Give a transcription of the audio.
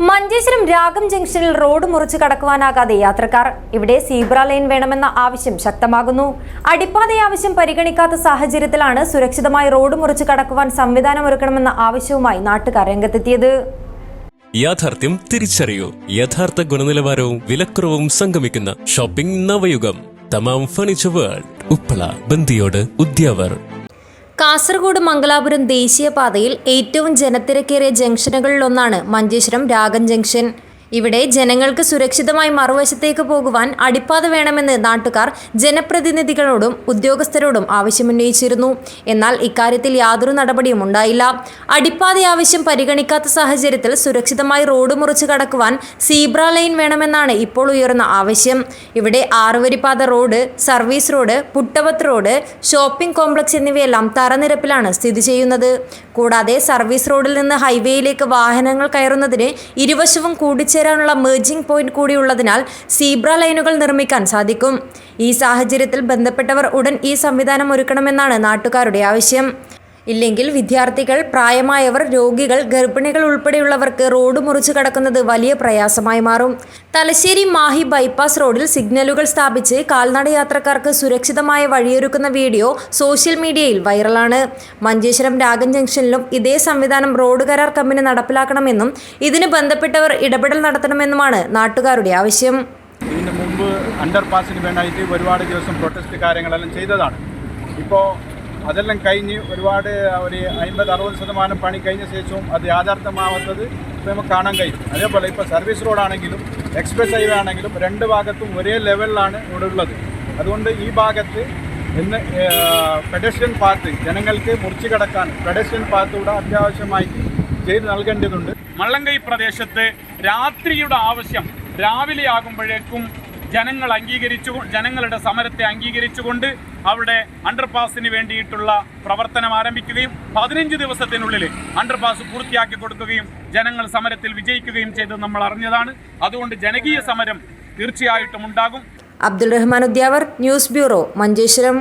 മഞ്ചേശ്വരം രാഗം ജംഗ്ഷനിൽ റോഡ് മുറിച്ച് കടക്കുവാനാകാതെ യാത്രക്കാർ. ഇവിടെ സീബ്ര ലൈൻ വേണമെന്ന ആവശ്യം ശക്തമാകുന്നു. അടിപ്പാത ആവശ്യം പരിഗണിക്കാത്ത സാഹചര്യത്തിലാണ് സുരക്ഷിതമായി റോഡ് മുറിച്ച് കടക്കുവാൻ സംവിധാനമൊരുക്കണമെന്ന ആവശ്യവുമായി നാട്ടുകാർ രംഗത്തെത്തിയത്. യാഥാർത്ഥ്യം തിരിച്ചറിയൂ. യഥാർത്ഥ ഗുണനിലവാരവും വിലക്കുറവും സംഗമിക്കുന്ന shopping Navayugam. Tamam furniture world. Uppala Bandiyod Udyavar. Kasaragod Mangalapuram ദേശീയപാതയിൽ ഏറ്റവും ജനത്തിരക്കേറിയ ജംഗ്ഷനുകളിലൊന്നാണ് മഞ്ചേശ്വരം രാഗൻ ജംഗ്ഷൻ. ഇവിടെ ജനങ്ങൾക്ക് സുരക്ഷിതമായി മറുവശത്തേക്ക് പോകുവാൻ അടിപ്പാത വേണമെന്ന് നാട്ടുകാർ ജനപ്രതിനിധികളോടും ഉദ്യോഗസ്ഥരോടും ആവശ്യമുന്നയിച്ചിരുന്നു. എന്നാൽ ഇക്കാര്യത്തിൽ യാതൊരു നടപടിയും ഉണ്ടായില്ല. അടിപ്പാത ആവശ്യം പരിഗണിക്കാത്ത സാഹചര്യത്തിൽ സുരക്ഷിതമായി റോഡ് മുറിച്ച് കടക്കുവാൻ സീബ്ര ലൈൻ വേണമെന്നാണ് ഇപ്പോൾ ഉയർന്ന ആവശ്യം. ഇവിടെ ആറുവരിപ്പാത റോഡ് സർവീസ് റോഡ് പുട്ടവത്ത് റോഡ് ഷോപ്പിംഗ് കോംപ്ലക്സ് എന്നിവയെല്ലാം തറനിരപ്പിലാണ് സ്ഥിതി ചെയ്യുന്നത്. കൂടാതെ സർവീസ് റോഡിൽ നിന്ന് ഹൈവേയിലേക്ക് വാഹനങ്ങൾ കയറുന്നതിന് ഇരുവശവും കൂടിച്ചേരാനുള്ള മേർജിംഗ് പോയിന്റ് കൂടിയുള്ളതിനാൽ സീബ്ര ലൈനുകൾ നിർമ്മിക്കാൻ സാധിക്കും. ഈ സാഹചര്യത്തിൽ ബന്ധപ്പെട്ടവർ ഉടൻ ഈ സംവിധാനം ഒരുക്കണമെന്നാണ് നാട്ടുകാരുടെ ആവശ്യം. ഇല്ലെങ്കിൽ വിദ്യാർത്ഥികൾ പ്രായമായവർ രോഗികൾ ഗർഭിണികൾ ഉൾപ്പെടെയുള്ളവർക്ക് റോഡ് മുറിച്ചു കടക്കുന്നത് വലിയ പ്രയാസമായി മാറും. തലശ്ശേരി മാഹി ബൈപ്പാസ് റോഡിൽ സിഗ്നലുകൾ സ്ഥാപിച്ച് കാൽനട യാത്രക്കാർക്ക് സുരക്ഷിതമായ വഴിയൊരുക്കുന്ന വീഡിയോ സോഷ്യൽ മീഡിയയിൽ വൈറലാണ്. മഞ്ചേശ്വരം രാഗൻ ജംഗ്ഷനിലും ഇതേ സംവിധാനം റോഡ് കരാർ കമ്പനി നടപ്പിലാക്കണമെന്നും ഇതിന് ബന്ധപ്പെട്ടവർ ഇടപെടൽ നടത്തണമെന്നുമാണ് നാട്ടുകാരുടെ ആവശ്യം. ഇതിന് മുമ്പ് അണ്ടർ പാസിന് വേണ്ടായിട്ട് ഒരുപാട് ദിവസം പ്രൊട്ടസ്റ്റ് കാര്യങ്ങളെല്ലാം ചെയ്തതാണ്. ഇപ്പോൾ അതെല്ലാം കഴിഞ്ഞ് ഒരുപാട് ഒരു അമ്പത് അറുപത് ശതമാനം പണി കഴിഞ്ഞ ശേഷവും അത് യാഥാർത്ഥ്യമാവാത്തത് നമുക്ക് കാണാൻ കഴിയും. അതേപോലെ ഇപ്പോൾ സർവീസ് റോഡാണെങ്കിലും എക്സ്പ്രസ് ഹൈവേ ആണെങ്കിലും രണ്ട് ഭാഗത്തും ഒരേ ലെവലിലാണ് ഇവിടെ ഉള്ളത് അതുകൊണ്ട് ഈ ഭാഗത്ത് ഇന്ന് പെഡസ്ട്രിയൻ പാത്ത് ജനങ്ങൾക്ക് മുറിച്ചു കടക്കാൻ പെഡസ്ട്രിയൻ പാത്ത് ഇവിടെ അത്യാവശ്യമായി ചെയ്ത് നൽകേണ്ടതുണ്ട്. മള്ളങ്കൈ പ്രദേശത്ത് രാത്രിയുടെ ആവശ്യം രാവിലെ ആകുമ്പോഴേക്കും ജനങ്ങൾ അംഗീകരിച്ചു ജനങ്ങളുടെ സമരത്തെ അംഗീകരിച്ചുകൊണ്ട് അവിടെ അണ്ടർപാസിന് വേണ്ടിയിട്ടുള്ള പ്രവർത്തനം ആരംഭിക്കുകയും പതിനഞ്ച് ദിവസത്തിനുള്ളിൽ അണ്ടർപാസ് പൂർത്തിയാക്കി കൊടുക്കുകയും ജനങ്ങൾ സമരത്തിൽ വിജയിക്കുകയും ചെയ്തത് നമ്മൾ അറിഞ്ഞതാണ്. അതുകൊണ്ട് ജനകീയ സമരം തീർച്ചയായിട്ടും ഉണ്ടാകും. Abdul Rahman Udyavar news bureau Manjeshwaram.